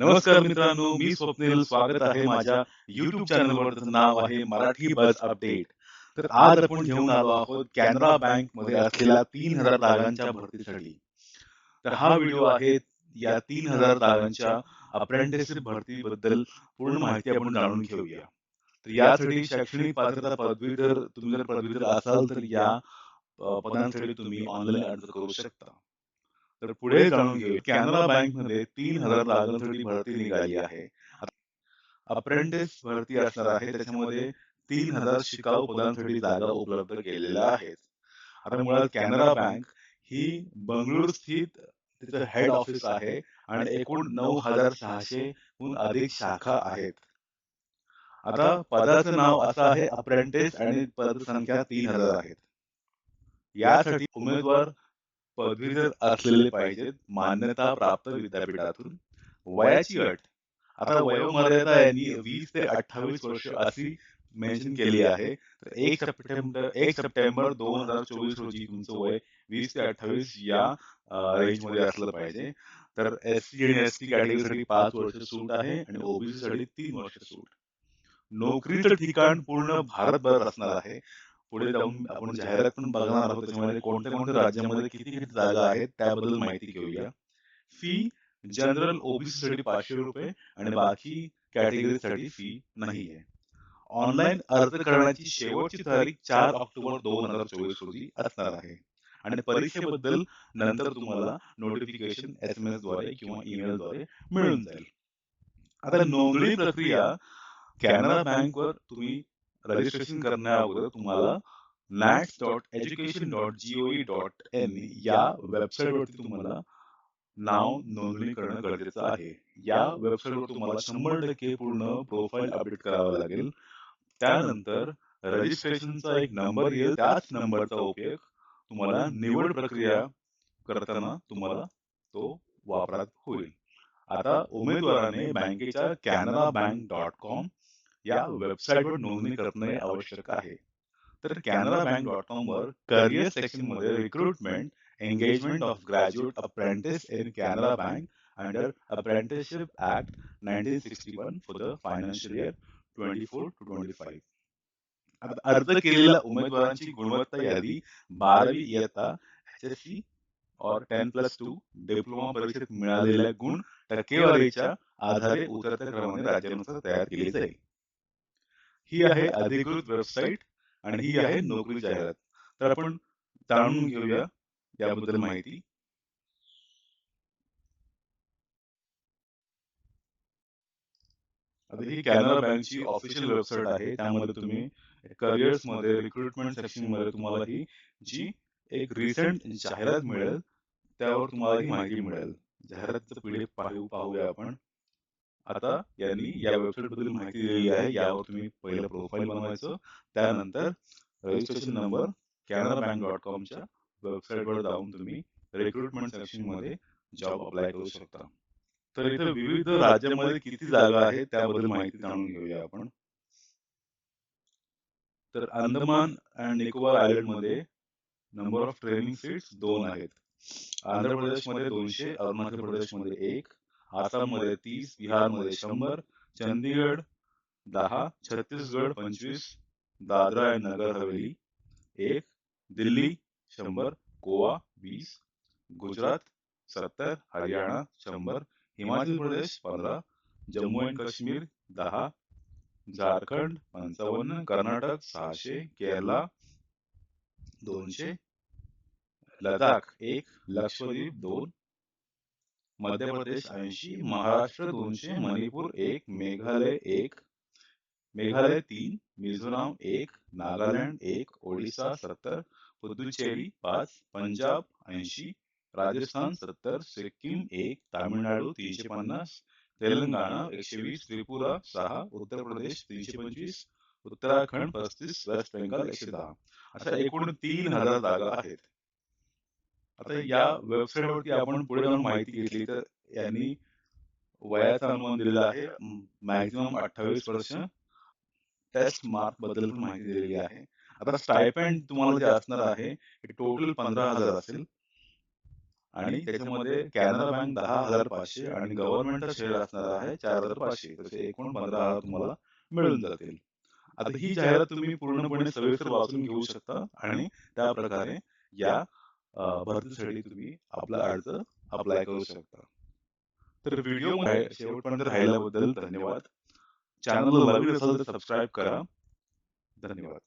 नमस्कार मित्रांनो मी स्वप्नील. स्वागत आहे माझ्या युट्यूब चॅनलवर नाव आहे मराठी बस अपडेट तर आज आपण घेऊन आलो आहोत कॅनरा बँकमध्ये असलेल्या तीन हजार जागांच्या भरतीसाठी तर हा व्हिडिओ आहे या तीन हजार जागांच्या अप्रेंटिसशिप भरती बद्दल पूर्ण माहिती आपण जाणून घेऊया. तर यासाठी शैक्षणिक पात्रता पदवीधर तुम्ही जर पदवीधर असाल तर या पदांसाठी तुम्ही ऑनलाईन अर्ज करू शकता. तर पुढे जाणून घेऊया कॅनरा बँकमध्ये तीन हजार जागांसाठी भरती निघाली आहे. अप्रेंटिस भरती असणार आहे. त्याच्यामध्ये तीन हजार शिकाऊ पदांसाठी जागा उपलब्ध केलेल्या आहेत. आता मुळात कॅनरा बँक ही बंगळुरू स्थित तिचं हेड ऑफिस आहे आणि एकूण नऊ हजार सहाशेहून अधिक शाखा आहेत. आता पदाचं नाव असं आहे अप्रेंटिस आणि पद संख्या तीन हजार आहेत. यासाठी उमेदवार पदवीधर असलेले पाहिजेत मान्यता प्राप्त विद्यापीठातून. वयाची अट. आता वयोमर्यादा यांनी वीस ते अठ्ठावीस वर्ष अशी मेन्शन केली आहे. तर एक सप्टेंबर एक सप्टेंबर दोन हजार चोवीस रोजी तुमचं वय वीस ते अठ्ठावीस या रेंजमध्ये असलं पाहिजे. तर एस सी आणि एस टी कॅटेगरीसाठी पाच वर्ष सूट आहे आणि ओबीसी साठी तीन वर्ष सूट. नोकरीचं ठिकाण पूर्ण भारतभर असणार आहे. पुढे जाऊन आपण जाहिरात पण बघणार आहोत. त्याच्यामध्ये कोणत्या कोणत्या राज्यामध्ये किती किती जागा आहेत त्याबद्दल माहिती घेऊया. फी जनरल ओबीसी साठी पाचशे रुपये आणि बाकी कॅटेगरीसाठी फी नाही आहे. ऑनलाईन अर्ज करण्याची शेवटची तारीख चार ऑक्टोबर दोन हजार चोवीस रोजी असणार आहे. आणि परीक्षेबद्दल नंतर तुम्हाला नोटिफिकेशन एस एम एसद्वारे किंवा ईमेल द्वारे मिळून जाईल. आता नोंदणी प्रक्रिया कॅनरा बँक वर तुम्ही रजिस्ट्रेशन करण्या अगोदर तुम्हाला NATS dot education dot gov dot in या वेबसाईट वरती तुम्हाला नाव नोंदणी करणं गरजेचं आहे. या वेबसाईट वर तुम्हाला शंभर टक्के पूर्ण प्रोफाईल अपडेट करावं लागेल. त्यानंतर रजिस्ट्रेशनचा एक नंबर येईल. त्याच नंबरचा उपयोग तुम्हाला निवड प्रक्रिया करताना तुम्हाला तो वापरात होईल. आता उमेदवाराने बँकेच्या कॅनरा बँक डॉट कॉम या वेबसाईटवर नोंदणी करणे आवश्यक आहे. तर कॅनरा बँक डॉट कॉम वर करिअर सेक्शनमध्ये recruitment engagement of graduate apprentice in Canara bank under apprenticeship act nineteen sixty one for the financial year twenty four to twenty five. अर्ज केलेल्या उमेदवारांची गुणवत्ता यादी बारावी इयत्ता एच एस सी और टेन प्लस टू डिप्लोमा परीक्षेत मिळालेल्या गुण टक्केवारीच्या आधारे उतरत्या क्रमाने राज्यानुसार तयार केली जाईल. ही आहे अधिकृत वेबसाईट आणि ही आहे नोकरी जाहिरात. तर आपण जाणून घेऊया याबद्दल माहिती. आता ही कॅनरा बँकची ऑफिशियल वेबसाईट आहे. त्यामध्ये तुम्ही करिअर्समध्ये रिक्रुटमेंट सेक्शनमध्ये तुम्हाला ही जी एक रिसेंट जाहिरात मिळेल त्यावर तुम्हाला ही माहिती मिळेल. जाहिरातचं पीडीएफ पाहू पाहूया आपण. आता यांनी या वेबसाईटबद्दल माहिती दिलेली आहे. यावर तुम्ही पहिलं प्रोफाईल बनवायचं. त्यानंतर registration number Canara bank dot कॉमच्या वेबसाईटवर जाऊन तुम्ही रिक्रुटमेंट सेक्शनमध्ये जॉब अप्लाय करू शकता. तर इथे विविध राज्यामध्ये किती जागा आहेत त्याबद्दल माहिती जाणून घेऊया आपण. तर अंदमान अँड निकोबार आयलंडमध्ये नंबर ऑफ ट्रेनिंग सीट्स दोन आहेत. आंध्र प्रदेशमध्ये दोनशे अरुणाचल प्रदेशमध्ये एक आसाममध्ये तीस बिहारमध्ये शंभर चंदीगड दहा छत्तीसगड पंचवीस दादरा अँड नगर हवेली एक दिल्ली शंभर गोवा वीस गुजरात सत्तर हरियाणा शंभर हिमाचल प्रदेश पंधरा जम्मू अँड काश्मीर दहा झारखंड पंचावन्न कर्नाटक सहाशे केरला दोनशे लडाख एक लक्षद्वीप दोन मध्य प्रदेश ऐंशी महाराष्ट्र दोनशे मणिपूर एक मेघालय एक. मेघालय तीन मिझोराम एक नागालँड एक ओडिसा सत्तर पुदुचेरी पाच पंजाब ऐंशी राजस्थान सत्तर सिक्कीम एक तामिळनाडू तीनशे पन्नास तेलंगणा एकशे वीस त्रिपुरा सहा उत्तर प्रदेश तीनशे पंचवीस उत्तराखंड पस्तीस वेस्ट बेंगाल एकशे दहा. अशा एकूण तीन हजार जागा आहेत. आता या वेबसाईट वरती आपण पुढे जाऊन माहिती घेतली तर यांनी वयाचा अनुमान दिलेला आहे. मॅक्झिमम अठ्ठावीस वर्ष टेस्ट मार्कबद्दल माहिती दिलेली आहे. आता स्टायपेंड तुम्हाला जे असणार आहे टोटल पंधरा हजार असेल. आणि त्याच्यामध्ये कॅनरा बँक दहा हजार पाचशे आणि गव्हर्नमेंटचा शेअर असणार आहे चार हजार पाचशे. तसे एकूण पंधरा हजार तुम्हाला मिळून जातील. आता ही जाहिरात तुम्ही पूर्णपणे सविस्तर वाचून घेऊ शकता आणि त्या प्रकारे या भरतीसाठी तुम्ही आपला अर्ज अप्लाय करू शकता. तर व्हिडिओ शेवटपर्यंत राहिल्याबद्दल धन्यवाद. चॅनलला नवीन असेल तर सबस्क्राईब करा. धन्यवाद.